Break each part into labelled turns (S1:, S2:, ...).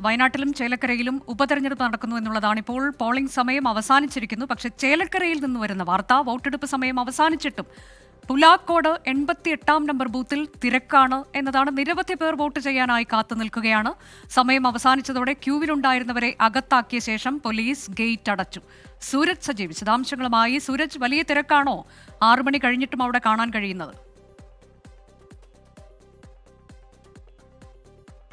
S1: വയനാട്ടിലും ചേലക്കരയിലും ഉപതെരഞ്ഞെടുപ്പ് നടക്കുന്നു എന്നുള്ളതാണ് ഇപ്പോൾ പോളിംഗ് സമയം അവസാനിച്ചിരിക്കുന്നു. പക്ഷേ ചേലക്കരയിൽ നിന്ന് വരുന്ന വാർത്ത വോട്ടെടുപ്പ് സമയം അവസാനിച്ചിട്ടും പുലാക്കോട് എൺപത്തി എട്ടാം നമ്പർ ബൂത്തിൽ തിരക്കാണ് എന്നതാണ് നിരവധി പേർ വോട്ട് ചെയ്യാനായി കാത്തു നിൽക്കുകയാണ്. സമയം അവസാനിച്ചതോടെ ക്യൂവിലുണ്ടായിരുന്നവരെ അകത്താക്കിയ ശേഷം പോലീസ് ഗേറ്റ് അടച്ചു. സൂരജ് സജീവ് വിശദാംശങ്ങളുമായി. സൂരജ് വലിയ തിരക്കാണോ? ആറു മണി കഴിഞ്ഞിട്ടും അവിടെ കാണാൻ കഴിയുന്നത്.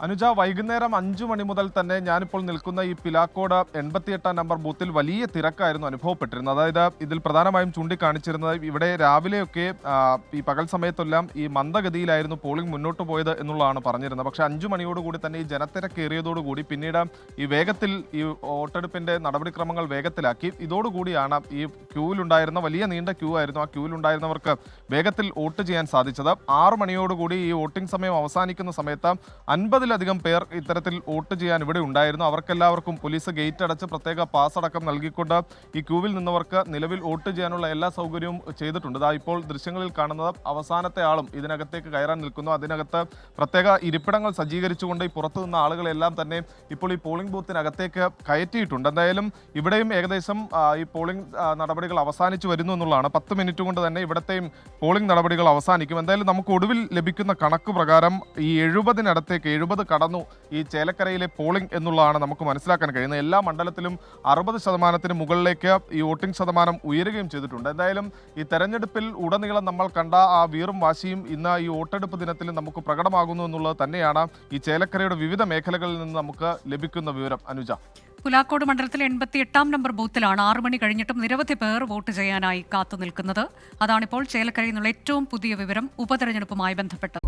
S2: അനുജ വൈകുന്നേരം അഞ്ചു മണി മുതൽ തന്നെ ഞാനിപ്പോൾ നിൽക്കുന്ന ഈ പിലാക്കോട് എൺപത്തിയെട്ടാം നമ്പർ ബൂത്തിൽ വലിയ തിരക്കായിരുന്നു അനുഭവപ്പെട്ടിരുന്നത്. അതായത് ഇതിൽ പ്രധാനമായും ചൂണ്ടിക്കാണിച്ചിരുന്നത് ഇവിടെ രാവിലെയൊക്കെ ഈ പകൽ സമയത്തെല്ലാം ഈ മന്ദഗതിയിലായിരുന്നു പോളിംഗ് മുന്നോട്ട് പോയത് എന്നുള്ളതാണ് പറഞ്ഞിരുന്നത്. പക്ഷേ അഞ്ചു മണിയോടുകൂടി തന്നെ ഈ ജനത്തിരക്കേറിയതോടുകൂടി പിന്നീട് ഈ വേഗത്തിൽ ഈ വോട്ടെടുപ്പിന്റെ നടപടിക്രമങ്ങൾ വേഗത്തിലാക്കി. ഇതോടുകൂടിയാണ് ഈ ക്യൂവിലുണ്ടായിരുന്ന വലിയ നീണ്ട ക്യൂ ആയിരുന്നു ആ ക്യൂവിലുണ്ടായിരുന്നവർക്ക് വേഗത്തിൽ വോട്ട് ചെയ്യാൻ സാധിച്ചത്. ആറ് മണിയോടുകൂടി ഈ വോട്ടിംഗ് സമയം അവസാനിക്കുന്ന സമയത്ത് അൻപതിലധികം പേർ ഇത്തരത്തിൽ വോട്ട് ചെയ്യാൻ ഇവിടെ ഉണ്ടായിരുന്നു. അവർക്കെല്ലാവർക്കും പോലീസ് ഗേറ്റ് അടച്ച് പ്രത്യേക പാസ് അടക്കം നൽകിക്കൊണ്ട് ഈ ക്യൂവിൽ നിന്നവർക്ക് നിലവിൽ വോട്ട് ചെയ്യാനുള്ള എല്ലാ സൗകര്യവും ചെയ്തിട്ടുണ്ട്. ഇതാ ഇപ്പോൾ ദൃശ്യങ്ങളിൽ കാണുന്നത് അവസാനത്തെ ആളും ഇതിനകത്തേക്ക് കയറാൻ നിൽക്കുന്നു. അതിനകത്ത് പ്രത്യേക ഇരിപ്പിടങ്ങൾ സജ്ജീകരിച്ചുകൊണ്ട് ഈ പുറത്തു നിന്ന ആളുകളെല്ലാം തന്നെ ഇപ്പോൾ ഈ പോളിംഗ് ബൂത്തിനകത്തേക്ക് കയറ്റിയിട്ടുണ്ട്. എന്തായാലും ഇവിടെയും ഏകദേശം ഈ പോളിംഗ് നടപടികൾ അവസാനിച്ചു വരുന്നു എന്നുള്ളതാണ്. പത്ത് മിനിറ്റ് കൊണ്ട് തന്നെ ഇവിടത്തെയും പോളിംഗ് നടപടികൾ അവസാനിക്കും. എന്തായാലും നമുക്ക് ഒടുവിൽ ലഭിക്കുന്ന കണക്ക് പ്രകാരം ഈ എഴുപതിനടുത്തേക്ക് എഴുപത് കടന്നു ഈ ചേലക്കരയിലെ പോളിംഗ് എന്നുള്ളതാണ് നമുക്ക് മനസ്സിലാക്കാൻ കഴിയുന്നത്. എല്ലാ മണ്ഡലത്തിലും അറുപത് ശതമാനത്തിന് മുകളിലേക്ക് ഈ വോട്ടിംഗ് ശതമാനം ഉയരുകയും ചെയ്തിട്ടുണ്ട്. എന്തായാലും ഈ തെരഞ്ഞെടുപ്പിൽ ഉടനീളം നമ്മൾ കണ്ട ആ വീറും വാശിയും ഇന്ന് ഈ വോട്ടെടുപ്പ് ദിനത്തിൽ നമുക്ക് പ്രകടമാകുന്നു എന്നുള്ളത് തന്നെയാണ് ഈ ചേലക്കരയുടെ വിവിധ മേഖലകളിൽ നിന്ന് നമുക്ക് ലഭിക്കുന്ന വിവരം. അനുജ.
S1: പുലാക്കോട് മണ്ഡലത്തിലെ എൺപത്തി എട്ടാം നമ്പർ ബൂത്തിലാണ് ആറു മണി കഴിഞ്ഞിട്ടും നിരവധി പേർ വോട്ട് ചെയ്യാനായി കാത്തു നിൽക്കുന്നത് അതാണിപ്പോൾ ചേലക്കരയിൽ നിന്നുള്ള ഏറ്റവും പുതിയ വിവരം ഉപതെരഞ്ഞെടുപ്പുമായി ബന്ധപ്പെട്ട്